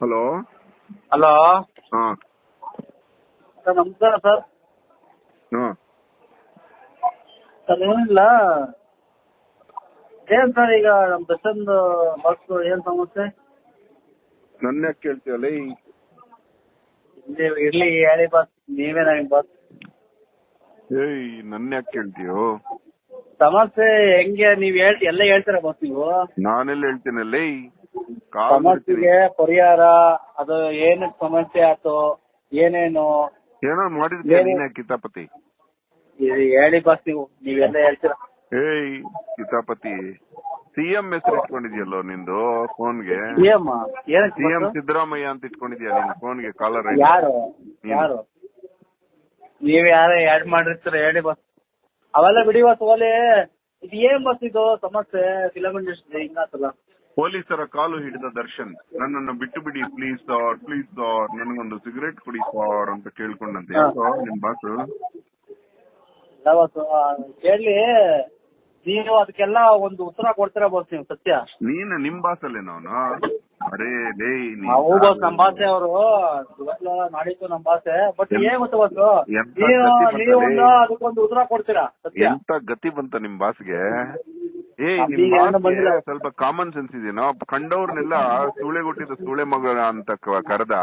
Hello? Hello? ಹಾ. Sir ನಮಸ್ಕಾರ sir. ಹಾ. ಸರ್ ಏನಿಲ್ಲ. ಏನ್ ಸರ್ ಈಗ ನಮ್ಮ ದರ್ಶನ್ ಬಸ್ ಏನ್ ಸಮಸ್ಯೆ? ನನ್ನ ಈ ನೀವು ಇರ್ಲಿ ಹೇಳಿ ಬಸ್ ನೀವೇ ನನಗೆ ಬಸ್ ಏಯ್ ನನ್ನ ಯಾಕೆ ಕೇಳ್ತೀಯೋ? ಸಮಸ್ಯೆ ಹೆಂಗೆ? ನೀವ್ ಹೇಳ್ತಿ ಎಲ್ಲ ಹೇಳ್ತೀರಾ ಬಸ್ ನೀವು? ನಾನೆಲ್ಲ ಹೇಳ್ತೀನಲ್ಲ. ಸಮಸ್ಯೆಗೆ ಪರಿಹಾರ ಅದು ಏನು ಸಮಸ್ಯೆ ಆಯ್ತು ಏನೇನು. ಏನೋ? ನೀನೇ ಕಿತಾಪತಿ. ಇದು ಹೇಳಿ ಬಸ್ ನೀವು ನೀವೆಲ್ಲ ಹೇಳ್ತೀರಾ? ಏಯ್ ಕಿತಾಪತಿ. ಸಿಎಂ ಹೆಸರು ಇಟ್ಕೊಂಡಿದ್ಯಲ್ಲೋ ನಿಂದು ಫೋನ್ಗೆ? CM bus? ಸಿದ್ದರಾಮಯ್ಯ ಅಂತ ಇಟ್ಕೊಂಡಿದ್ಯಾ ನಿನ್ ಫೋನ್ಗೆ ಕಾಲರ್ ಯಾರು. ಯಾರು? ನೀವ್ ಯಾರ ಆಡ್ ಮಾಡಿರ್ತೀರ ಹೇಳಿ ಬಸ್. ಅವೆಲ್ಲ ಬಿಡಿ ಬಸ್ ಓಲೆ ಇದು ಏನ್ ಬಸ್ ಇದು? ಸಮಸ್ಯೆ. ಫಿಲಮ್ ಇಂಡಸ್ಟ್ರಿ ಹಿಂಗಾತಲ್ಲ ಪೊಲೀಸರ ಕಾಲು ಹಿಡಿದ ದರ್ಶನ್ ನನ್ನನ್ನು ಬಿಟ್ಟು ಬಿಡಿ ಪ್ಲೀಸ್ ಸಾರ್ ಪ್ಲೀಸ್ ಸಾರ್ ನನಗೊಂದು ಸಿಗರೇಟ್ ಕೊಡಿ ಸಾರ್ ಅಂತ ಕೇಳ್ಕೊಂಡಂತೆ. ನಿಮ್ ಬಾಸು ಕೇಳಿ. ನೀವು ಅದಕ್ಕೆಲ್ಲ ಒಂದು ಉತ್ತರ ಕೊಡ್ತೀರಾ ಬಾಸ್ ನೀವು ಸತ್ಯ? ನೀನ್ ನಿಮ್ ಬಾಸಲ್ಲೇನೋ ನಾನು ಅರೇ ಲೇ ನಾವು ಬಸ್ ನಮ್ಮ ಭಾಷೆ ಅವರು. ನಾಡಿದ್ದು ನಮ್ ಬಾಸೆ ಬಟ್ ಏನ್ ಗೊತ್ತ ಬಸ್ ಎಂತ ನೀವು ಗತಿ ನೀವು ಬಂತಲೇ? ಒಂದು ಅದಕ್ಕೊಂದು ಉತ್ತರ ಕೊಡ್ತೀರಾ ಸತ್ಯ? ಎಂತ ಗತಿ ಬಂತ ನಿಮ್ ಬಾಸ್ಗೆ ಬಂದಿಲ್ಲ. ಸ್ವಲ್ಪ ಕಾಮನ್ ಸೆನ್ಸ್ ಇದೇನೋ ಕಂಡವ್ರನ್ನೆಲ್ಲ ಸೂಳೆ ಹುಟ್ಟಿದ ಸೂಳೆ ಮಗ ಅಂತ ಕರೆದ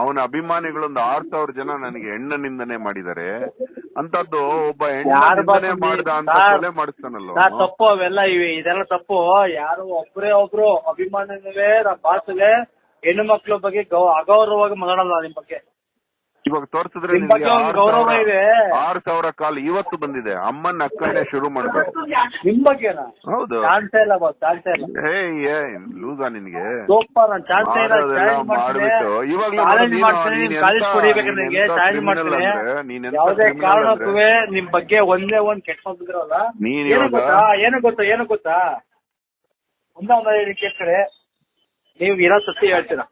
ಅವನ ಅಭಿಮಾನಿಗಳೊಂದು ಆರ್ ಸಾವಿರ ಜನ ನನಗೆ ಹೆಣ್ಣ ನಿಂದನೆ ಮಾಡಿದ್ದಾರೆ. ಅಂತದ್ದು ಒಬ್ಬ ಹೆಣ್ಣ ಮಾಡಿದ ಅಂತ ಸೂಳೆ ಮಾಡಿಸ್ತಾನಲ್ಲ ತಪ್ಪು ಅವೆಲ್ಲ ಇವೆ. ಇದೆಲ್ಲ ತಪ್ಪು. ಯಾರು ಒಬ್ರೇ ಒಬ್ರು ಅಭಿಮಾನಿಗಳೇ ನಮ್ಮ ಭಾಷೆಗೆ ಹೆಣ್ಣು ಮಕ್ಕಳ ಬಗ್ಗೆ ಅಗೌರವವಾಗಿ ಮಾತಾಡಲ್ಲ ನಿಮ್ ಬಗ್ಗೆ. ಇವಾಗ ತೋರ್ಸಿದ್ರೆ ಗೌರವ ಇದೆ. ಆರ್ ಸಾವಿರ ಕಾಲ್ ಇವತ್ತು ಬಂದಿದೆ. ಅಮ್ಮನ ಅಕ್ಕನೇ ಶುರು ಮಾಡ್ಬೇಕು. ನಿಮ್ ಬಗ್ಗೆ ಹೌದು. ಲೂಸ ನಿನ್ಗೆ. ಮಾಡ್ಬಿಟ್ಟು ಇವಾಗ ನಿಮ್ ಬಗ್ಗೆ ಒಂದೇ ಒಂದ್ ಕೆಟ್ಟ ನೀನ್ ಏನು ಗೊತ್ತಾ? ಏನು ಗೊತ್ತಾ? ಏನು ಗೊತ್ತಾ? ಒಂದೇ ಒಂದ್ ಕೇಳ್ತಾರೆ ನೀವು ಇರೋ ಸತ್ಯ ಹೇಳ್ತೀರಾ?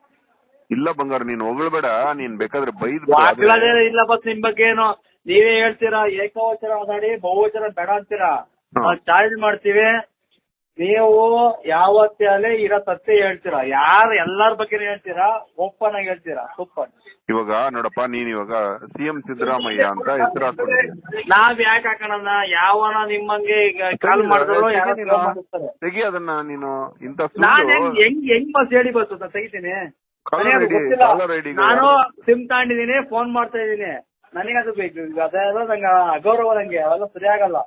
ಇಲ್ಲ ಬಂಗಾರ ನೀನ್ ಹೊಗಳ್ಬೇಡ ನೀನ್ ಬೇಕಾದ್ರೆ ಬೈದ್ ಇಲ್ಲ ಬಸ್ ನಿಮ್ ಬಗ್ಗೆ ಏನು ನೀವೇ ಹೇಳ್ತೀರಾ ಏಕವಚನ ಮಾತಾಡಿ ಬಹುವಚನ ಬೇಡ ಅಂತೀರಾ. ನಾವು ಚಾರ್ಜ್ ಮಾಡ್ತೀವಿ. ನೀವು ಯಾವತ್ತೇ ಅಲ್ಲೇ ಇರೋ ಸತ್ಯ ಹೇಳ್ತೀರಾ. ಯಾರು ಎಲ್ಲಾರ ಬಗ್ಗೆ ಹೇಳ್ತೀರಾ ಓಪನ್ ಆಗಿ ಹೇಳ್ತೀರಾ ಸೂಪರ್ ಇವಾಗ ನೋಡಪ್ಪ ನೀನ್ ಇವಾಗ ಸಿಎಂ ಸಿದ್ದರಾಮಯ್ಯ ಅಂತ ಹೆಸರು ಹಾಕೊಂಡಿದ್ಯ ನಾವ್ ಯಾಕೆ ಹಾಕೋಣ ಯಾವನ ನಿಮ್ಮಂಗೆ ಈಗ ಕಾಲ್ ಮಾಡಿದ್ರು ತೆಗಿ. ಅದನ್ನ ನೀನು ಇಂತ ನಾನ್ ಹೆಂಗ್ ಹೆಂಗ್ ಹೆಂಗ್ ಬಸ್ ಹೇಳಿ ಬಸ್ ಅಂತ ತೆಗಿತೀನಿ. ನಾನು ಸಿಮ್ ತಗೊಂಡಿದೀನಿ ಫೋನ್ ಮಾಡ್ತಾ ಇದೀನಿ ನನಗೆ ಅದು ಬೇಕು ಈಗ ಅದೆಲ್ಲ ನಂಗೆ ಅಗೌರವ ನಂಗೆ ಅವೆಲ್ಲ ಸರಿ ಆಗಲ್ಲ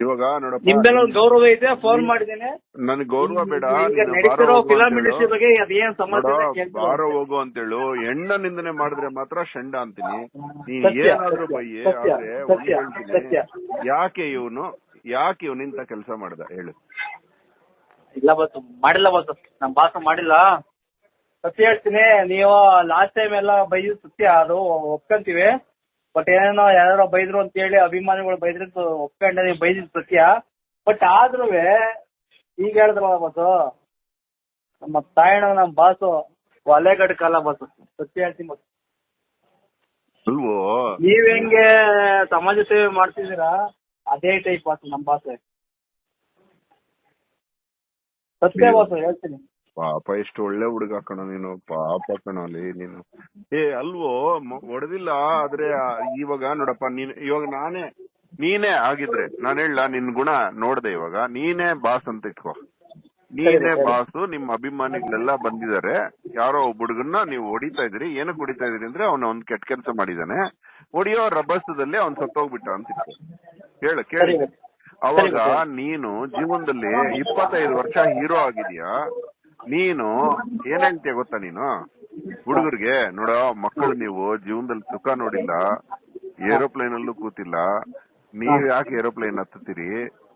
ಇವಾಗ ನೋಡಪ್ಪ ನಿಮ್ದೆಲ್ಲ ಒಂದು ಗೌರವ ಇದೆ ಫೋನ್ ಮಾಡಿದೀನಿ ನನ್ ಗೌರವ ಬೇಡ ಬಾರೋ ನಡೀತಿರೋ ಹೋಗು ಫಿಲಂ ಇಂಡಸ್ಟ್ರಿ ಬಗ್ಗೆ ಅದೇನ್ ಕೇಳ್ತೀನಿ. ಬಾರೋ ಹೋಗು ಅಂತೇಳು. ಹೆಣ್ಣ ನಿಂದನೆ ಮಾಡಿದ್ರೆ ಮಾತ್ರ ಷಂಡ ಅಂತೀನಿ. ನೀ ಏನಾದ್ರೂ ಬಯ್ಯೆ ಆದ್ರೆ. ಯಾಕೆ ಇವನು ಯಾಕೆ ಇವನಿಂತ ಕೆಲಸ ಮಾಡ್ದ? ಹೇಳು. ಇಲ್ಲ ಬಸ್ ಮಾಡಿಲ್ಲ ಬಸ್ ನಮ್ ಬಾಸು ಮಾಡಿಲ್ಲ. ಸತ್ಯ ಹೇಳ್ತೀನಿ ನೀವು ಲಾಸ್ಟ್ ಟೈಮ್ ಎಲ್ಲ ಬೈದ್ ಸತ್ಯ ಅದು ಒಪ್ಕೊಂತೀವಿ. ಬಟ್ ಏನೇನೋ ಯಾರೋ ಬೈದ್ರು ಅಂತ ಹೇಳಿ ಅಭಿಮಾನಿಗಳು ಬೈದ್ರು ಅಂತ ಒಪ್ಕೊಂಡೆ ನೀವು ಬೈದಿದ್ ಸತ್ಯ. ಬಟ್ ಆದ್ರೂ ಈಗ ಹೇಳಿದ್ರಲ್ಲ ಬಾಸು ನಮ್ಮ ತಾಯಣ್ಣ ನಮ್ಮ ಬಾಸು ಒಲೆ ಕಾಲ ಬಾಸು ಸತ್ಯ ಹೇಳ್ತೀನಿ ಬಸ್ ನೀವ್ ಹೆಂಗೆ ಸಮಾಜ ಸೇವೆ ಮಾಡ್ತಿದ್ದೀರಾ? ಅದೇ ಟೈಪ್ ಬಾಸು ನಮ್ಮ ಭಾಷೆ ಹೇಳ್ತೀನಿ. ಪಾಪ ಎಷ್ಟು ಒಳ್ಳೆ ಹುಡುಗ ಕಣ ನೀನು ಪಾಪ ಕಣ ಅಲ್ಲಿ ನೀನು. ಏ ಅಲ್ವೋ ಹೊಡೆದಿಲ್ಲ ಆದ್ರೆ ಇವಾಗ ನೋಡಪ್ಪ ನೀನ್ ಇವಾಗ ನಾನೇ ನೀನೇ ಆಗಿದ್ರೆ ನಾನ್ ಹೇಳ ನಿನ್ ಗುಣ ನೋಡ್ದೆ ಇವಾಗ ನೀನೇ ಬಾಸ್ ಅಂತ ಇಟ್ಕೋ. ನೀನೇ. ಬಾಸು ನಿಮ್ಮ ಅಭಿಮಾನಿಗಳೆಲ್ಲ ಬಂದಿದ್ದಾರೆ. ಯಾರೋ ಒಬ್ಬ ಹುಡುಗನ್ನ ನೀವು ಹೊಡಿತಾ ಇದ್ರಿ ಏನಕ್ಕೆ ಹೊಡಿತಾ ಇದ್ರಿ ಅಂದ್ರೆ ಅವನ ಒಂದ್ ಕೆಟ್ಟ ಕೆಲಸ ಮಾಡಿದಾನೆ. ಹೊಡಿಯೋ ರಭಸದಲ್ಲಿ ಅವ್ನ್ ಸತ್ತೋಗ್ಬಿಟ್ಟ ಅಂತ ಇಟ್ಕೋ. ಹೇಳು ಕೇಳಿ. ಅವಾಗ ನೀನು ಜೀವನದಲ್ಲಿ ಇಪ್ಪತ್ತೈದು ವರ್ಷ ಹೀರೋ ಆಗಿದ್ಯಾ? ನೀನು ಏನ್ ಹೇಳ್ತೀಯ ಗೊತ್ತಾ ನೀನು? ಹುಡುಗರಿಗೆ ನೋಡ ಮಕ್ಕಳು ನೀವು ಜೀವನದಲ್ಲಿ ಸುಖ ನೋಡಿಲ್ಲ ಏರೋಪ್ಲೇನ್ ಅಲ್ಲೂ ಕೂತಿಲ್ಲ ನೀವ್ ಯಾಕೆ ಏರೋಪ್ಲೇನ್ ಹತ್ತುತ್ತೀರಿ?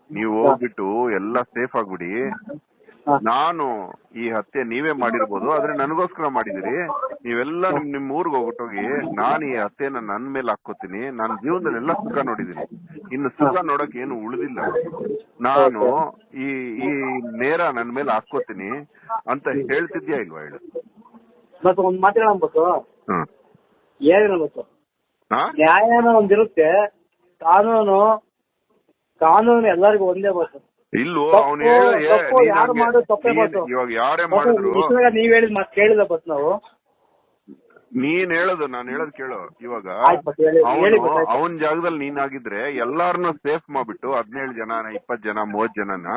ನೀವು ಹೋಗ್ಬಿಟ್ಟು ಎಲ್ಲ ಸೇಫ್ ಆಗ್ಬಿಡಿ. ನಾನು ಈ ಹತ್ಯೆ ನೀವೇ ಮಾಡಿರ್ಬೋದು ಆದ್ರೆ ನನಗೋಸ್ಕರ ಮಾಡಿದಿರಿ ನೀವೆಲ್ಲ ನಿಮ್ ನಿಮ್ ಊರ್ಗ್ ಹೋಗ್ಬಿಟ್ಟೋಗಿ ನಾನು ಈ ಹತ್ಯೆನ ನನ್ ಮೇಲೆ ಹಾಕೋತೀನಿ ನಾನು ಜೀವನದಲ್ಲಿ ಎಲ್ಲ ಸುಖ ನೋಡಿದೀನಿ ಇನ್ನು ಸುಖ ನೋಡಕ್ ಏನು ಉಳಿದಿಲ್ಲ. ನಾನು ಈ ಈ ನೇರ ನನ್ ಮೇಲೆ ಹಾಕೋತೀನಿ ಅಂತ ಹೇಳ್ತಿದ್ಯಾ ಇಲ್ವಾ ಹೇಳು? ಮತ್ತೆ ಒಂದ್ ಮಾತಾಡೋಣ ಬಸ್ಸು ಹ್ಮ್ ಏನಿಲ್ಲ ಬಸ್ಸು ಹಾ? ನ್ಯಾಯನ ಒಂದಿರುತ್ತೆ ಕಾನೂನು ಕಾನೂನು ಎಲ್ಲರಿಗೂ ಒಂದೇ ಬಸ್ಸು ಇಲ್ವೋ ಅವ್ನು ತಪ್ಪು ನೀನ್ ಯಾರು ತಪ್ಪೇ ನೀನ್ ಇವಾಗ ಯಾರೇ ಮಾಡಿದ್ರು ನೀವ್ ಹೇಳಿದ್ ಮಾತು ಕೇಳಿದ ಬಸ್ ನಾವು. ನೀನ್ ಹೇಳೋದು ನಾನು ಹೇಳೋದ್ ಕೇಳು. ಇವಾಗ ಅವನು ಜಾಗದಲ್ಲಿ ನೀನಾಗಿದ್ರೆ ಎಲ್ಲಾರನ್ನ ಸೇಫ್ ಮಾಡ್ಬಿಟ್ಟು ಹದಿನೇಳು ಜನ ಇಪ್ಪತ್ ಜನ ಮೂವತ್ ಜನನ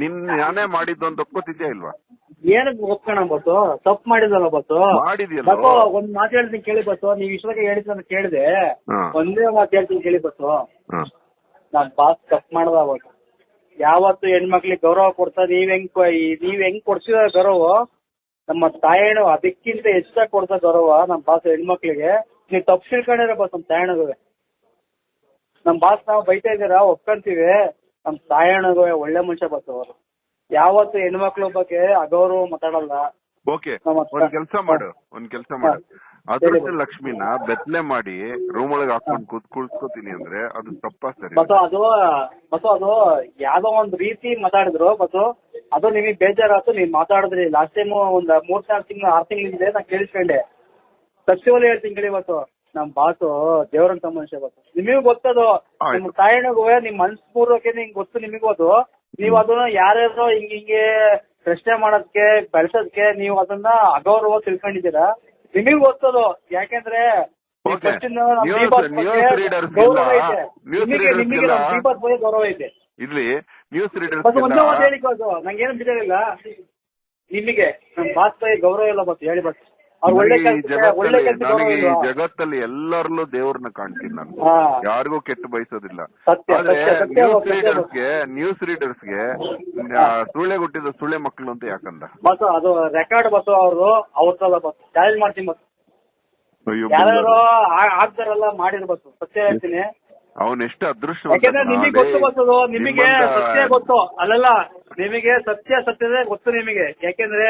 ನಿನ್ ನಾನೇ ಮಾಡಿದ್ದು ಅಂತ ಒಪ್ಕೋತಿದ್ಯಾ ಇಲ್ವಾ? ಏನಕ್ಕೆ ಒಪ್ಕೋಣ ಬಸ್ಸು ತಪ್ಪು ಮಾಡಿದಲ್ಲ ಬಸ್ಸು ಮಾಡಿದ್ಯಲ್ಲ? ಒಂದ್ ಮಾತು ಹೇಳ್ತೀನಿ ಕೇಳಿ ಬಸ್ಸು ನೀವ್ ಇಷ್ಟಕ್ಕೆ ಹೇಳಿದ್ ನಾನು ಕೇಳಿದೆ. ಒಂದೇ ಮಾತು ಹೇಳ್ತೀನಿ ಕೇಳಿ ಬಸ್ಸು. ನಾನ್ ಬಾಸ್ ತಪ್ಪು ಮಾಡ್ದ ಅವತ್ತು ಯಾವತ್ತು ಹೆಣ್ಮಕ್ಳಿಗೆ ಗೌರವ ಕೊಡ್ತಾ ನೀವ್ ಹೆಂಗ್ ನೀವ್ ಹೆಂಗ್ ಕೊಡ್ಸಿದ ಗೌರವ ನಮ್ಮ ತಾಯಣ್ಣ ಅದಕ್ಕಿಂತ ಹೆಚ್ಚಾಗಿ ಕೊಡ್ತಾ ಗೌರವ ನಮ್ಮ ಬಾಸ್ ಹೆಣ್ಮಕ್ಳಿಗೆ. ನೀವ್ ತಪ್ಪು ತಿಳ್ಕೊಂಡಿರ ಬಸ್ ನಮ್ಮ ತಾಯಣ್ಣಗುವೆ. ನಮ್ ಬಾಸ್ ನಾವು ಬೈತಾ ಇದ್ದೀರಾ ಒಪ್ಕೊಂತೀವಿ. ನಮ್ ತಾಯಣ್ಣಗುವೆ ಒಳ್ಳೆ ಮನುಷ್ಯ ಬಸ್ ಅವರು. ಯಾವತ್ತು ಹೆಣ್ಮಕ್ಳ ಬಗ್ಗೆ ಅಗೌರವ ಮಾತಾಡಲ್ಲ. ಓಕೆ. ಒಂದ್ ಕೆಲ್ಸ ಮಾಡು ಒಂದ್ ಕೆಲ್ಸ ಮಾಡು. ಹೇಳಿ. ಲಕ್ಷ್ಮಿನ ಬೆತ್ತಲೆ ಮಾಡಿ ರೂಮ್ ಒಳಗೆ ಹಾಕೊಂಡ್ ಕೂತ್ ಕುಳ್ಸ್ಕೊತೀನಿ ಅಂದ್ರೆ ಅದು ತಪ್ಪಾ ಸರಿ? ಮತ್ತು ಅದು ಮತ್ತು ಅದು ಯಾವ್ದೋ ಒಂದ್ ರೀತಿ ಮಾತಾಡಿದ್ರು. ಮತ್ತು ಅದು ನಿಮಗೆ ಬೇಜಾರಾತು ನೀವ್ ಮಾತಾಡಿದ್ರಿ. ಲಾಸ್ಟ್ ಟೈಮ್ ಒಂದ್ ಮೂರ್ ನಾಲ್ಕು ತಿಂಗಳು ಆರ್ ತಿಂಗಳಿಂದ ನಾ ಕೇಳಿಸ್ಕೊಂಡೆ. ಸತ್ಯವಲ್ಲಿ ಹೇಳ್ತೀನಿ ಕೇಳಿ ಇವತ್ತು ನಮ್ ಬಾಸು ದೇವರಂತ ಮನುಷ್ಯ ಬಾಸು ನಿಮಗೂ ಗೊತ್ತದು. ನಿಮ್ ತಾಯಿಗೂ ನಿಮ್ ಮನ್ಸ್ಪೂರ್ವಕ್ಕೆ ನಿಂಗೆ ಗೊತ್ತು ನಿಮಗೂ ಅದು. ನೀವು ಅದನ್ನ ಯಾರ್ಯಾರೋ ಹಿಂಗ್ ಹಿಂಗೆ ಪ್ರಶ್ನೆ ಮಾಡೋದಕ್ಕೆ ಬೆಳ್ಸೋದಕ್ಕೆ ನೀವು ಅದನ್ನ ಅಗೌರವ ತಿಳ್ಕೊಂಡಿದ್ದೀರಾ? ನಿಮಗೂ ಗೊತ್ತದು. ಯಾಕೆಂದ್ರೆ ಗೌರವ ಐತೆ. ಇಲ್ಲಿ ನ್ಯೂಸ್ ರೀಡರ್ಸ್ ನಂಗೇನು ಬಿಟ್ಟಿರಲಿಲ್ಲ. ನಿಮಗೆ ನಮ್ ಬಾಸ್ ಗೌರವ ಇಲ್ಲ ಬಸ್. ಹೇಳಿ ಬಸ್. ನನಗೆ ಈ ಜಗತ್ತಲ್ಲಿ ಎಲ್ಲರಲ್ಲೂ ದೇವ್ರನ್ನ ಕಾಣ್ತೀನಿ ನಾನು. ಯಾರಿಗೂ ಕೆಟ್ಟು ಬಯಸೋದಿಲ್ಲ. ಆದ್ರೆ ನ್ಯೂಸ್. ರೀಡರ್ಸ್ಗೆ ನ್ಯೂಸ್ ರೀಡರ್ಸ್ಗೆ ಸುಳ್ಳೆ ಹುಟ್ಟಿದ ಸುಳ್ಳೆ ಮಕ್ಕಳು ಅಂತ ಯಾಕಂದ? ಬಸ್ ಅದು ರೆಕಾರ್ಡ್ ಬಸ್ ಅವರು ಅವ್ರಲ್ಲ ಬಸ್ ಚಾಲೆಂಜ್ ಮಾಡ್ತೀನಿ ಬಸ್ ಯಾರು ಆಗ್ತಾರಲ್ಲ ಮಾಡಿರ್ ಬಸ್ ಸತ್ಯ ಹೇಳ್ತೀನಿ. ಅವನ್ ಎಷ್ಟು ಅದೃಷ್ಟ ನಿಮಗೆ ಗೊತ್ತು ಬಸ್ ನಿಮಗೆ ಸತ್ಯ ಗೊತ್ತು. ಅಲ್ಲಲ್ಲ ನಿಮಗೆ ಸತ್ಯ ಸತ್ಯದೇ ಗೊತ್ತು ನಿಮಗೆ. ಯಾಕೆಂದ್ರೆ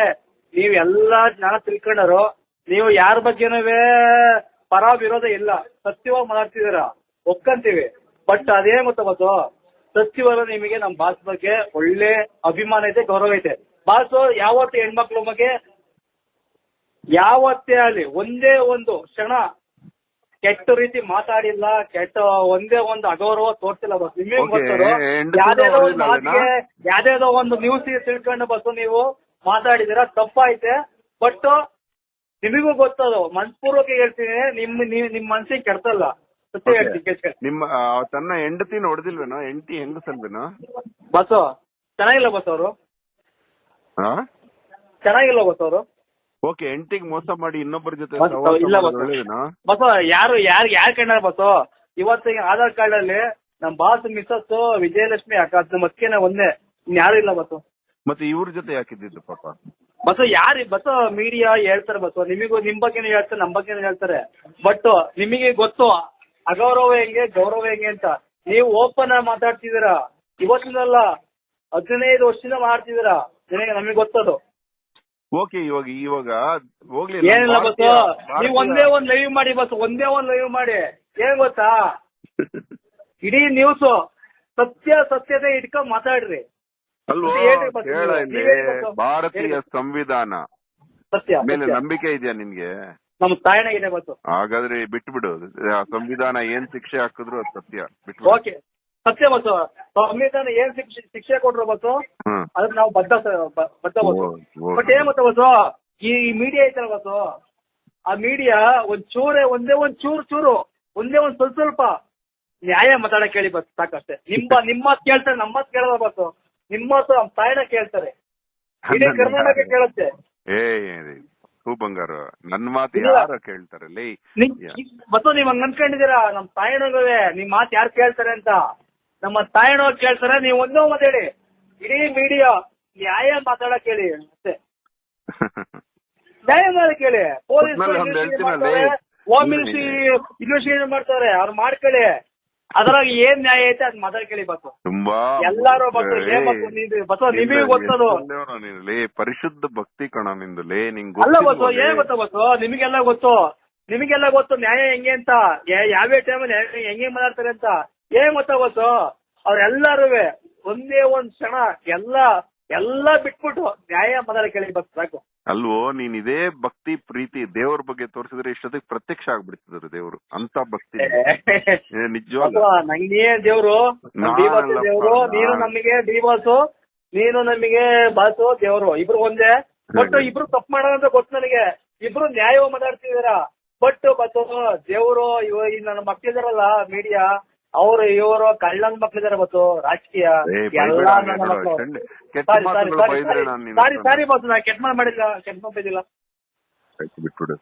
ನೀವು ಎಲ್ಲಾ ಜ್ಞಾನ ತಿಳ್ಕೊಂಡರು ನೀವು ಯಾರ ಬಗ್ಗೆನೂ ಪರ ವಿರೋಧ ಇಲ್ಲ. ಸತ್ಯವಾಗಿ ಮಾತಾಡ್ತಿದ್ದೀರ? ಒಪ್ಕೊಂತೀವಿ. ಬಟ್ ಅದೇ ಗೊತ್ತಾ ಸತ್ಯವಾದ ನಿಮಗೆ ನಮ್ಮ ಬಾಸ್ ಬಗ್ಗೆ ಒಳ್ಳೆ ಅಭಿಮಾನ ಐತೆ ಗೌರವ ಐತೆ ಬಾಸು ಯಾವತ್ತು ಹೆಣ್ಮಕ್ಳು ಬಗ್ಗೆ ಯಾವತ್ತೇ ಆಗಲಿ ಒಂದೇ ಒಂದು ಕ್ಷಣ ಕೆಟ್ಟ ರೀತಿ ಮಾತಾಡಿಲ್ಲ ಕೆಟ್ಟ ಒಂದೇ ಒಂದು ಅಗೌರವ ತೋರ್ಸಿಲ್ಲ ಬಸ್. ನಿಮಗೆ ಯಾವ್ದೇದೋ ಒಂದು ಮಾತಿಗೆ ಒಂದು ನ್ಯೂಸ್ ತಿಳ್ಕೊಂಡು ಬಸ್ ನೀವು ಮಾತಾಡಿದಿರ ತಪ್ಪಾಯ್ತೆ. ಬಟ್ ನಿಮಗೂ ಗೊತ್ತದು ಮನ್ಸ್ಪೂರ್ವಕ ಹೇಳ್ತೀನಿ ನಿಮ್ ನೀವ್ ನಿಮ್ ಮನ್ಸಿಗೆ ಕೆಡ್ತಲ್ಲ. ಸತ್ಯ Okay. ಹೇಳ್ತೀನಿ ಕೇಳ್ಸ್ಕೊಳ್ಳಿ. ನಿಮ್ಮ ಆ, ತನ್ನ ಹೆಂಡತಿ ಹೊಡೆದಿಲ್ವೇನೋ ಹೆಂಡತಿ ಹೆಂಗಸಲ್ವೇನೋ ಬಸ್ಸು ಚೆನ್ನಾಗಿಲ್ಲ ಬಸ್ ಅವರು? ಹಾ ಚೆನ್ನಾಗಿಲ್ಲ ಬಸ್ ಅವರು? ಓಕೆ ಹೆಂಡತಿಗೆ ಮೋಸ ಮಾಡಿ ಇನ್ನೊಬ್ಬರ ಜೊತೆ ಬಸ್ ಸಹವಾಸ ಇಲ್ಲ ಮಾಡೋದು ಬಸ್ ಬಸ್ ಯಾರು ಯಾರು ಯಾರು ಕಂಡ ಬಸ್ ಇವತ್ತಿಗೆ ಆಧಾರ್ ಕಾರ್ಡ್ ಅಲ್ಲಿ ನಮ್ ಬಾಸ್ ಮಿಸ್ಸಸ್ ವಿಜಯಲಕ್ಷ್ಮಿ ಅಕ್ಕ ಅದ್ನ ನಮ್ಮ ಅಕ್ಕೇನೆ ಒಂದೇ. ಇನ್ ಯಾರು ಇಲ್ಲ ಬಸ್ ಮತ್ತೆ ಇವ್ರ ಜೊತೆ ಯಾಕಿದ್ದು ಪಾಪ? ಬಸ್ ಯಾರು ಬಸ್ ಮೀಡಿಯಾ ಹೇಳ್ತಾರೆ ಬಸ್ ನಿಮಗೂ ನಿಮ್ ಬಗ್ಗೆನೂ ಹೇಳ್ತಾರೆ ನಮ್ ಬಗ್ಗೆನೂ ಹೇಳ್ತಾರೆ. ಬಟ್ ನಿಮಗೆ ಗೊತ್ತು ಅಗೌರವ ಹೆಂಗೆ ಗೌರವ ಹೆಂಗೆ ಅಂತ. ನೀವು ಓಪನ್ ಆಗಿ ಮಾತಾಡ್ತಿದ್ದೀರಾ? ಇವತ್ತಿನಲ್ಲ ಹದಿನೈದು ವರ್ಷದಿಂದ ಮಾಡ್ತಿದ್ದೀರಾ? ನಿನಗೆ ನಮಗೆ ಗೊತ್ತದು. ಓಕೆ ಇವಾಗ ಇವಾಗ ಹೋಗ್ಲಿ ಏನಿಲ್ಲ ಬಸ್ ನೀವು ಒಂದೇ ಒಂದ್ ಲೈವ್ ಮಾಡಿ ಬಸ್ ಒಂದೇ ಒಂದ್ ಲೈವ್ ಮಾಡಿ. ಏನ್ ಗೊತ್ತಾ? ಇಡೀ ನ್ಯೂಸ್ ಸತ್ಯ ಸತ್ಯತೆ ಇಟ್ಕೊಂಡ್ ಮಾತಾಡ್ರಿ. ಅಲ್ವೋ? ಕೇಳ ಇಲ್ಲಿ. ಭಾರತೀಯ ಸಂವಿಧಾನ. ಸತ್ಯ ಮೇಲೆ ನಂಬಿಕೆ ಇದೆಯಾ ನಿಮ್ಗೆ? ನಮ್ಮ ತಾಯಣ ಇದೆ ಹಾಗಾದ್ರೆ ಬಿಟ್ಬಿಡು. ಆ ಸಂವಿಧಾನ ಏನ್ ಶಿಕ್ಷೆ ಹಾಕಿದ್ರು ಅದು ಸತ್ಯ. ಬಿಟ್ಬಿಡು. ಓಕೆ. ಸತ್ಯ ಬಸ್ ಸಂವಿಧಾನ ಏನ್ ಶಿಕ್ಷೆ ಶಿಕ್ಷೆ ಕೊಟ್ರು ಬಸ್ ಹ್ಮ್. ಅದಕ್ಕೆ ನಾವು ಬದ್ಧ ಬದ್ಧ. ಬಟ್ ಏನ್ ಗೊತ್ತಾ ಬಸ್ ಈ ಮೀಡಿಯಾ ಐತಲ್ಲ ಬಸ್ ಆ ಮೀಡಿಯಾ ಒಂದ್ ಚೂರೇ ಒಂದೇ ಒಂದ್ ಚೂರು ಚೂರು. ಒಂದೇ ಒಂದ್ ಸ್ವಲ್ಪ ಸ್ವಲ್ಪ. ನ್ಯಾಯ ಮಾತಾಡಕ್ ಹೇಳಿ ಬಸ್ ಸಾಕಷ್ಟೇ. ನಿಮ್ಮ ನಿಮ್ಮ ಮಾತ್ ಕೇಳ್ತಾರೆ ನಮ್ಮ ಮಾತ್ ಕೇಳಲ್ಲ ಬಸ್ ನಿಮ್ಮ ಮಾತು ನಮ್ಮ ಕೇಳ್ತಾರೆ. ಇಡೀ ಕರ್ನಾಟಕ ಕೇಳುತ್ತೆ. ಏ ಹೂ ಬಂಗಾರ ನನ್ ಮಾತು ಯಾರು ಕೇಳ್ತಾರೆ? ಮತ್ತು ನೀವ್ ಹಂಗ್ ಅನ್ಕೊಂಡಿದೀರಾ ನಮ್ ತಾಯಿನಗುವೆ ನಿಮ್ ಮಾತು ಯಾರು ಕೇಳ್ತಾರೆ ಅಂತ. ನಮ್ಮ ತಾಯಣ ಕೇಳ್ತಾರೆ ನೀವ್ ಒಂದೋ ಮಾತಾಡಿ ಹೇಳಿ. ಇಡೀ ಮೀಡಿಯಾ ನ್ಯಾಯ ಮಾತಾಡಕ್ ಹೇಳಿ. ಮತ್ತೆ ನ್ಯಾಯ ಮಾಡಕ್ ಹೇಳಿ. ಪೊಲೀಸ್ ಹೋಮ್ ಮಿನಿಸ್ಟ್ರಿ ಇನ್ವೆಸ್ಟಿಗೇಷನ್ ಮಾಡ್ತಾರೆ ಅವ್ರು ಮಾಡ್ಕೊಳ್ಳಿ. ಅದ್ರಾಗ ಏನ್ ನ್ಯಾಯ ಐತೆ ಅದ್ ಕೇಳಿ ಬಸ್ ತುಂಬಾ ಎಲ್ಲಾರು ಬಸ್ ಏನ್ ಬಸ್ ನೀನು ಬಸ್ ನಿಮಗೆ ಗೊತ್ತದು. ಪರಿಶುದ್ಧ ಭಕ್ತಿ ಕಣ ನಿಂದು. ಲೇ ನಿಂಗ್ ಅಲ್ಲ ಬಸ್ಸು ಗೊತ್ತಿಲ್ವೋ ಏನ್ ಗೊತ್ತ ಬಸವ ಬಸ್ಸು ನಿಮಗೆಲ್ಲ ಗೊತ್ತು. ನಿಮಗೆಲ್ಲ ಗೊತ್ತು ನ್ಯಾಯ ಹೆಂಗೆ ಅಂತ. ಯಾವ ಯಾವ್ಯಾವ ಟೈಮಲ್ಲಿ ಹೆಂಗೆ ಮಾತಾಡ್ತಾರೆ ಅಂತ. ಏನ್ ಗೊತ್ತಾ ಬಸ್ಸು ಅವ್ರೆಲ್ಲಾರು ಒಂದೇ ಒಂದ್ ಕ್ಷಣ ಎಲ್ಲ ಎಲ್ಲ ಬಿಟ್ಬಿಟ್ಟು ನ್ಯಾಯ ಮಾತಾಡ ಕೇಳಿ ಬಸ್ ಸಾಕು. ಅಲ್ವೋ ನೀನ್ ಇದೇ ಭಕ್ತಿ ಪ್ರೀತಿ ದೇವ್ರ ಬಗ್ಗೆ ತೋರಿಸಿದ್ರೆ ಇಷ್ಟೊತ್ತಿಗೆ ಪ್ರತ್ಯಕ್ಷ ಆಗ್ಬಿಡ್ತಿದ್ರು ದೇವ್ರು. ಅಂತ ಭಕ್ತಿ. ನಿಜವಾಗ್ಲೂ ನಂಗೆ ದೇವ್ರು. ದೇವ್ರು ನೀನು ನಮಗೆ ಡಿ ಬಾಸು ನೀನು ನಮಗೆ ಬಾಸು ದೇವ್ರು. ಇಬ್ರು ಒಂದೇ. ಬಟ್. ಇಬ್ರು ತಪ್ಪು ಮಾಡೋದಂತ ಗೊತ್ತು ನನಗೆ. ಇಬ್ರು ನ್ಯಾಯವಾಗಿ ಮಾತಾಡ್ತಿದಾರ ಬಟ್ ಬಟ್ ದೇವ್ರು ಇವ ಈ ನನ್ನ ಮಕ್ಕಳಿದಾರಲ್ಲ ಮೀಡಿಯಾ ಅವ್ರು ಇವರು ಕಳ್ಳನ್ ಮಕ್ಳಿದಾರೆ ಮತ್ತು ರಾಜಕೀಯ ಎಲ್ಲಾ ನನ್ನ. ಮಕ್ಳು. ಸಾರಿ ಸಾರಿ ಸಾರಿ ಸಾರಿ ಸಾರಿ ಬಾಸು ನಾ ಕೆಟ್ಟ ಮಾಡಿಲ್ಲ ಕೆಟ್ಟ ಬಿಟ್ಬಿಡು.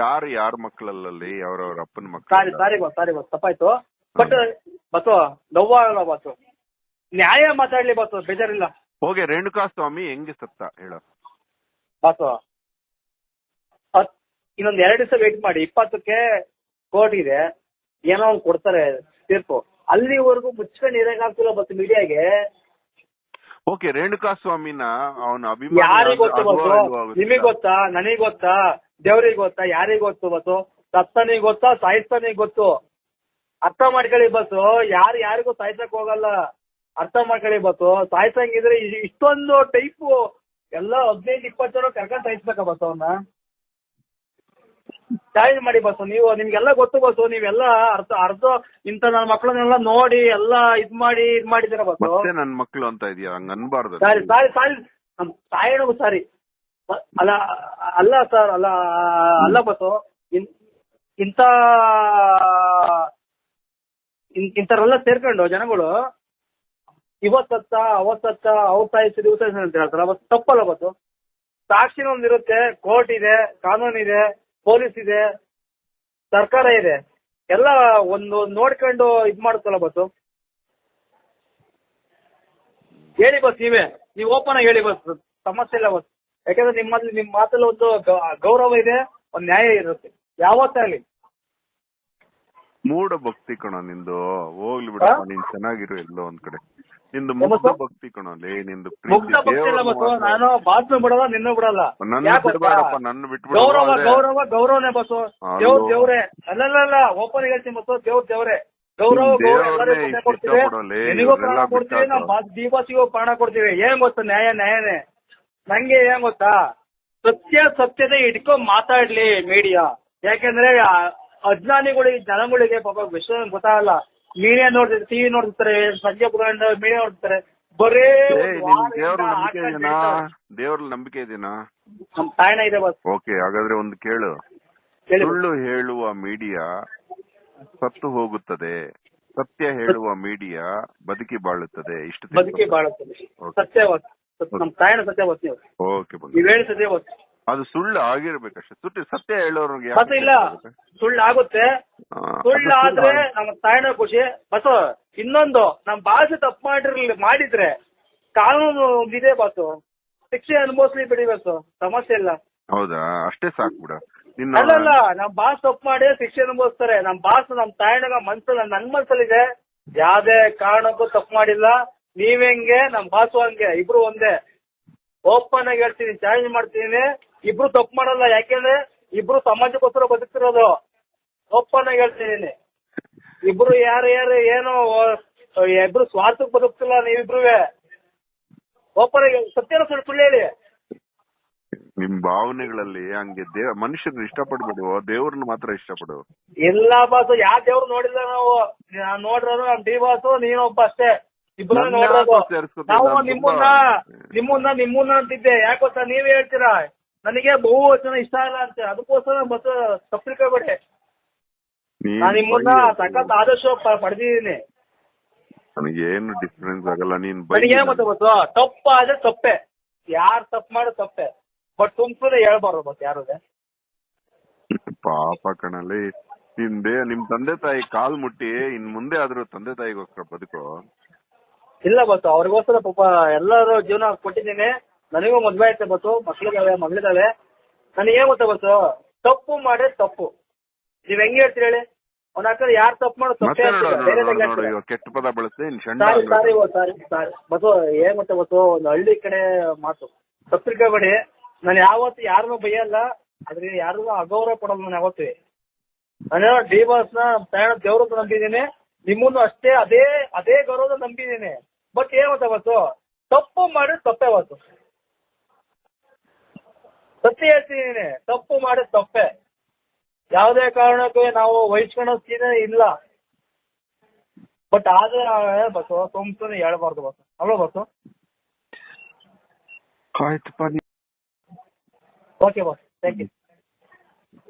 ಯಾರು ಯಾರ ಮಕ್ಕಳಲ್ಲಿ ಅವ್ರವ್ರ ಅಪ್ಪನ ಸಾರಿ ಮಕ್ಕಳು ಸಾರಿ ಬಸ್ ಸಾರಿ ಬಸ್ ತಪ್ಪಾಯ್ತು. ಬಟ್ ಬತ್ತು ನೋವಾಗಲ್ಲ ಬಾಸು ನ್ಯಾಯ ಮಾತಾಡ್ಲಿ ಬಸ್ ಬೇಜಾರಿಲ್ಲ. ಹೋಗಿ ರೇಣುಕಾ ಸ್ವಾಮಿ ಹೆಂಗೆ ಸತ್ತ ಹೇಳ. ಬಾಸು ಹತ್ ಇನ್ನೊಂದ್ ಎರಡು ದಿವಸ ವೇಟ್ ಮಾಡಿ ಇಪ್ಪತ್ತಕ್ಕೆ ಕೋರ್ಟ್ ಇದೆ. ಏನೋ ಒಂದು ಕೊಡ್ತಾರೆ. ತೀರ್ಪು. ಅಲ್ಲಿವರೆಗೂ ಮುಚ್ಕೊಂಡು ಇರಕ್ಕಾಗ್ತಿಲ್ಲ ಬಸ್ ಮೀಡಿಯಾಗೆ. ಓಕೆ ರೇಣುಕಾ ಸ್ವಾಮಿನ ಅವನ ಯಾರಿಗ್ ಗೊತ್ತು ಅಭಿಮಾನಿ ಬಸ್ಸು ನಿಮಗ್ ಗೊತ್ತಾ? ನನಗ್ ಗೊತ್ತಾ? ದೇವ್ರಿಗೆ ಗೊತ್ತಾ? ಯಾರಿಗ್ ಗೊತ್ತು ಬಸ್ಸು ಸತ್ತನಿಗ್ ಗೊತ್ತಾ? ಸಾಯಿಸ್ತಾನಿಗ್ ಗೊತ್ತು? ಅರ್ಥ ಮಾಡ್ಕೊಳ್ಳಿ ಬಸ್ಸು. ಯಾರು ಯಾರಿಗೂ ಸಾಯ್ಸಕ್ ಹೋಗಲ್ಲ. ಅರ್ಥ ಮಾಡ್ಕೊಳ್ಳಿ ಬಸ್ಸು. ಸಾಯ್ಸಂಗಿದ್ರೆ ಇ- ಇಷ್ಟೊಂದು ಟೈಪು. ಎಲ್ಲ ಹದಿನೈದು ಇಪ್ಪತ್ತು ಜನ ಕರ್ಕೊಂಡ್ ಸಾಯಿಸ್ಬೇಕ ಬಸ್ ಅವನ್ನ ಚಾಯ್ಸ್ ಮಾಡಿ ಬಸ್ಸು ನೀವು ನಿಮ್ಗೆಲ್ಲ ಗೊತ್ತು ಬಸ್ಸು ನೀವೆಲ್ಲ ಅರ್ಧ ಅರ್ಧ ಇಂಥ ನನ್ನ ಮಕ್ಕಳನ್ನೆಲ್ಲ ನೋಡಿ ಎಲ್ಲ ಇದ್ ಮಾಡಿ ಇದ್ ಮಾಡಿದೀರ ಬಸ್ಸು ಮತ್ತೆ ನನ್ ಮಕ್ಳು ಅಂತ ಇದೆಯಾ? ಹಂಗ ಅನ್ಬಾರ್ದು ಸಾರಿ ಸಾರಿ ಸಾರಿ. ನಮ್ ತಾಯಿನೂ ಸಾರಿ. ಅಲ್ಲ ಅಲ್ಲ ಸರ್ ಅಲ್ಲ ಅಲ್ಲ ಬಸ್ಸು ಇಂತ ಇಂಥ ಇಂಥವ್ರೆಲ್ಲ ಸೇರ್ಕೊಂಡು ಜನಗಳು ಇವತ್ತತ್ತ ಅವತ್ತತ್ತ ಅವ್ರ ದಿವಸ ಅಂತ ಹೇಳ್ತಾರೆ ಬಸ್. ತಪ್ಪಲ್ಲ ಬಸ್ಸು ಸಾಕ್ಷಿನ ಒಂದಿರುತ್ತೆ ಕೋರ್ಟ್ ಇದೆ ಕಾನೂನಿದೆ. ಇದೆ ಪೊಲೀಸ್ ಇದೆ ಸರ್ಕಾರ ಇದೆ ಎಲ್ಲ ಒಂದು ನೋಡ್ಕೊಂಡು ಇದ್ ಮಾಡುತ್ತಲ್ಲ ಬಸ್ಸು. ಹೇಳಿ ಬಸ್ ನೀವೇ ನೀವು ಓಪನ್ ಆಗಿ ಹೇಳಿ ಬಸ್ ಸಮಸ್ಯೆ ಇಲ್ಲ ಬಸ್. ಯಾಕಂದ್ರೆ ನಿಮ್ಮಲ್ಲಿ ನಿಮ್ಮ ಮಾತಲ್ಲಿ ಒಂದು ಗೌರವ ಇದೆ ಒಂದು ನ್ಯಾಯ ಇರುತ್ತೆ. ಯಾವತ್ತಾಗಲಿ ಮೂಢ ಭಕ್ತಿ ಕಣ ನಿಂದು ಹೋಗ್ಲಿ ಬಿಡಪ್ಪ ನೀನ್ ಚೆನ್ನಾಗಿರು ಎಲ್ಲೋ ಒಂದ್ ಕಡೆ. ನಿಂದು ಮುಗ್ಧ ಭಕ್ತಿ ಕಣ ಲೇ ನಿಂದು ಮುಗ್ಧ ಭಕ್ತಿ ಇಲ್ಲ ಬಸ್ ನಾನು ಬಾಸ್ನು ಬಿಡಲ್ಲ ನಿನ್ನ ಬಿಡಲ್ಲ ನನ್ನ ಯಾಕ್ ಗೊತ್ತಾ? ಬಿಡ್ಬೇಡಪ್ಪ ನನ್ನ ಬಿಟ್ಬಿಡು ಗೌರವ ಗೌರವ ಗೌರವನೇ ಬಸ್ಸು ಅಲ್ಲೋ. ದೇವ್ರ ದೇವ್ರೆ. ಅಲ್ಲಲ್ಲ ಓಪನ್ ಹೇಳ್ತೀನಿ ಬಸ್ಸು ದೇವ್ರ ದೇವ್ರೆ. ಗೌರವ ನಿಮ್ ಗೌರವ ದೇವ್ರನ್ನೇ ಎಲ್ಲರಿಗೂ ಇಷ್ಟ ಕೊಡ್ತೀವಿ. ಪಡೋಲೆ, ನಿನಗೂ ಪ್ರಾಣ ಕೊಡ್ತೀವಿ. ಬಿಟ್ಟಾಕು. ನಾವು ದೀಪಾಸಿಗೂ ದಿವಸಿಗೂ ಪ್ರಾಣ ಕೊಡ್ತೀವಿ. ಏನ್ ಗೊತ್ತಾ? ನ್ಯಾಯ ನ್ಯಾಯನೇ. ನಂಗೆ ಏನ್ ಗೊತ್ತಾ? ಸತ್ಯ ಸತ್ಯತೆ ಇಟ್ಕೊಂಡ್ ಮಾತಾಡ್ಲಿ ಮೀಡಿಯಾ ಯಾಕೆಂದ್ರೆ ಆ ಅಜ್ಞಾನಿಗಳಿಗೆ ಜನಗಳಿಗೆ ಪಾಪ ವಿಷಯ ಗೊತ್ತಾಗಲ್ಲ. ಮೀಡಿಯಾ ನೋಡ್ತಿರ್ತಾರೆ ಟಿವಿ ನೋಡ್ತಿರ್ತಾರೆ ಸಂಜೆ ಕುತ್ಕೊಂಡು ಮೀಡಿಯಾ ನೋಡ್ತಾರೆ ಬರೇ ದೇವ್ರ ನಂಬಿಕೆ ದಿನಾ ಇದೆನಾ? ದೇವ್ರ ನಂಬಿಕೆ ಇದೆನಾ? ನಮ್ ತಾಯಣ ಇದೆ ಬಸ್ ಓಕೆ ಹಾಗಾದ್ರೆ ಒಂದು ಕೇಳು. ಹೇಳಿ. ಸುಳ್ಳು ಹೇಳುವ ಮೀಡಿಯಾ ಸತ್ತು ಹೋಗುತ್ತದೆ. ಸತ್ಯ ಹೇಳುವ ಮೀಡಿಯಾ ಬದುಕಿ ಬಾಳುತ್ತದೆ. ಇಷ್ಟು ಬದುಕಿ ಬಾಳುತ್ತದೆ. Okay. ಸತ್ಯವತ್ ನಮ್ ತಾಯಣ ಸತ್ಯವತ್ ನೀವು. ಓಕೆ ನೀವ್ ಹೇಳಿ ಸತ್ಯವತ್ ಅದು ಸುಳ್ಳು ಆಗಿರ್ಬೇಕಷ್ಟೇ. ಸುಟ್ಟಿ ಸತ್ಯ ಹೇಳೋರ್ಗೆ ಬಸ್ ಇಲ್ಲ ಸುಳ್ಳು ಆಗುತ್ತೆ. ಸುಳ್ಳು ಆದ್ರೆ ನಮ್ಮ ತಾಯಣ ಖುಷಿ. ಬಸ್ ಇನ್ನೊಂದು ನಮ್ ಭಾಷೆ ತಪ್ಪು ಮಾಡಿರ್ಲಿ ಮಾಡಿದ್ರೆ ಕಾನೂನು ಇದೆ ಬಸ್ಸು ಶಿಕ್ಷೆ ಅನುಭವಿಸ್ಲಿ ಬಿಡಿ ಬಸ್ಸು ಸಮಸ್ಯೆ ಇಲ್ಲ. ಹೌದಾ? ಅಷ್ಟೇ ಸಾಕು ಬಿಡ. ಅಲ್ಲ ಅಲ್ಲಲ್ಲ ನಮ್ ಬಾಸ್ ತಪ್ಪು ಮಾಡಿ ಶಿಕ್ಷೆ ಅನುಭವಿಸ್ತಾರೆ. ನಮ್ ಬಾಸ್ ನಮ್ ತಾಯಣಗ ಮನ್ಸಲ್ಲಿ ನನ್ ಮನ್ಸಲ್ಲಿದೆ. ಯಾವ್ದೇ ಕಾರಣಕ್ಕೂ ತಪ್ಪು ಮಾಡಿಲ್ಲ. ನೀವ್ ಹೆಂಗೆ ನಮ್ ಬಾಸು ಹಂಗೆ ಇಬ್ರು ಒಂದೇ. ಓಪನ್ ಆಗಿ ಹೇಳ್ತೀನಿ ಚಾಲೆಂಜ್ ಮಾಡ್ತೀನಿ. ಇಬ್ರು ತಪ್ಪು ಮಾಡಲ್ಲ ಯಾಕೆಂದ್ರೆ ಇಬ್ರು ಸಮಾಜಕ್ಕೋಸ್ಕರ ಬದುಕ್ತಿರೋದು. ಓಪನ್ ಹೇಳ್ತೀನಿ ಹೇಳ್ತಿದ್ದೀನಿ ಇಬ್ರು ಯಾರು ಯಾರು ಏನು ಇಬ್ರು ಸ್ವಾರ್ಥಕ್ಕೆ ಬದುಕ್ತಿಲ್ಲ ನೀವಿಬ್ರುವೆ. ಓಪನ್ ಆಗಿ ಸತ್ಯನ ಸುಳ್ಳು ಸುಳ್ಳು ಹೇಳಿ. ನಿಮ್ ಭಾವನೆಗಳಲ್ಲಿ ಹಂಗೆ ದೇವ ಮನುಷ್ಯನ ಇಷ್ಟಪಡ್ಬಿಡು ದೇವ್ರನ್ನ ಮಾತ್ರ ಇಷ್ಟಪಡು. ಇಲ್ಲ ಬಾಸು ಯಾವ ದೇವ್ರು ನೋಡಿಲ್ಲ ನಾವು? ನಾನ್ ನೋಡಿರೋದು ನಮ್ ಡಿ ಬಾಸು ನೀನೊಬ್ಬ ಅಷ್ಟೇ. ಇಬ್ರು ನನ್ನ ನೋಡಿರೋದು. ಯಾಕೋ ಸೇರ್ಸ್ಕೊತಿಲ್ಲ? ನಾವು ನಿಮ್ಮನ್ನ ನಿಮ್ಮನ್ನ ನಿಮ್ಮನ್ನ ಅಂತಿದ್ದೆ. ಯಾಕೆ ಗೊತ್ತಾ? ನೀವೇ ಹೇಳ್ತೀರಾ? ನನಗೆ ಬಹು ವಚನ ಇಷ್ಟ ಇಲ್ಲ ಅಂತ. ಅದಕ್ಕೋಸ್ಕರ ಬಸ್ ತಪ್ಪಿಕೋಬೇಡಿ ನೀನ್ ನಾನು ನಿಮ್ಮನ್ನ ತಕ್ಕಂತ ಸಖತ್ ಆದರ್ಶ ಪಡೆದಿದ್ದೀನಿ. ನನಗೇನು ಡಿಫ್ರೆನ್ಸ್ ಆಗಲ್ಲ ನೀನ್ ಬೈ ಮತ್ತೆ ಗೊತ್ತಾ ತಪ್ಪ ಆದ್ರೆ ತಪ್ಪೆ. ಯಾರು ತಪ್ಪು ಮಾಡೋ ತಪ್ಪೆ. ಬಟ್ ತುಂಬ್ಸದೆ ಹೇಳ್ಬಾರ್ದು ಮತ್ತೆ ಯಾರು ಪಾಪ ಕಣಲ್ಲಿ. ನಿಮ್ದೇ ನಿಮ್ ತಂದೆ ತಾಯಿ ಕಾಲ್ ಮುಟ್ಟಿ ಇನ್ ಮುಂದೆ ಆದ್ರೂ ತಂದೆ ತಾಯಿಗೋಸ್ಕರ ಬದುಕು. ಇಲ್ಲ ಬಸ್ ಅವ್ರಿಗೋಸ್ಕರ ಪಾಪ ಎಲ್ಲರೂ ಜೀವನ ಕೊಟ್ಟಿದ್ದೀನಿ. ನನಗೂ ಮದ್ವೆ ಐತೆ ಬಸ್ಸು ಮಕ್ಳಿದಾವೆ ಮಗಳಿದಾವೆ ಏನ್ ಗೊತ್ತಾ ಬಸ್ಸು ತಪ್ಪು ಮಾಡ್ರೆ ತಪ್ಪು. ನೀವ್ ಹೆಂಗ್ ಹೇಳ್ತೀರಿ ಹೇಳಿ? ಅವ್ನ ಹಾಕಿದ್ರೆ ಯಾರು ತಪ್ಪು ಮಾಡೋ ತಪ್ಪೇ ಬೇರೆ ನೋಡು. ಇವಾಗ ಕೆಟ್ಟ ಪದ ಸಾರಿ. ಸಾರಿ ಓ, ಸಾರಿ ಸಾರಿ. ಬಸ್ಸು ಏನ್ ಗೊತ್ತಾ ಬಸ್ಸು ಒಂದು ಹಳ್ಳಿ ಕಡೆ ಮಾತು. ತಪ್ಪಿರ್ಕೋಬೇಡಿ ನಾನು ಯಾವತ್ತು ಯಾರನ್ನೂ ಬೈಯಲ್ಲ. ಆದ್ರೆ ಯಾರಿಗೂ ಅಗೌರವ ಕೊಡಲ್ಲ ನಾನು ಯಾವತ್ತೂ. ನಾನು ಡಿ ಬಾಸ್ನ ಪ್ರಯಾಣ ದೇವ್ರ ನಂಬಿದ್ದೀನಿ. ನಿಮ್ಮನ್ನು ಅಷ್ಟೇ ಅದೇ ಅದೇ ಗೌರವದ ನಂಬಿದ್ದೀನಿ. ಬಟ್ ಏನ್ ಗೊತ್ತಾ ಬಸ್ಸು ತಪ್ಪು ಮಾಡಿ ತಪ್ಪೇ ಬಸ್ಸು ಸತ್ಯ ಹೇಳ್ತೀನಿ. ತಪ್ಪು ಮಾಡಿದ ತಪ್ಪೆ. ಯಾವುದೇ ಕಾರಣಕ್ಕೂ ನಾವು ವಹಿಸ್ಕೊಳೋ ಸೀನೇ ಇಲ್ಲ. ಬಟ್ ಆದ್ರೆ ಬಸ್ಸು ಸುಮ್ಸುನೆ ಹೇಳ್ಬಾರ್ದು ಬಸ್ ಅಲ್ವಾ ಬಸ್ಸು ಆಯ್ತಪ್ಪ ಓಕೆ ಬಾಸ್ ಥ್ಯಾಂಕ್ ಯು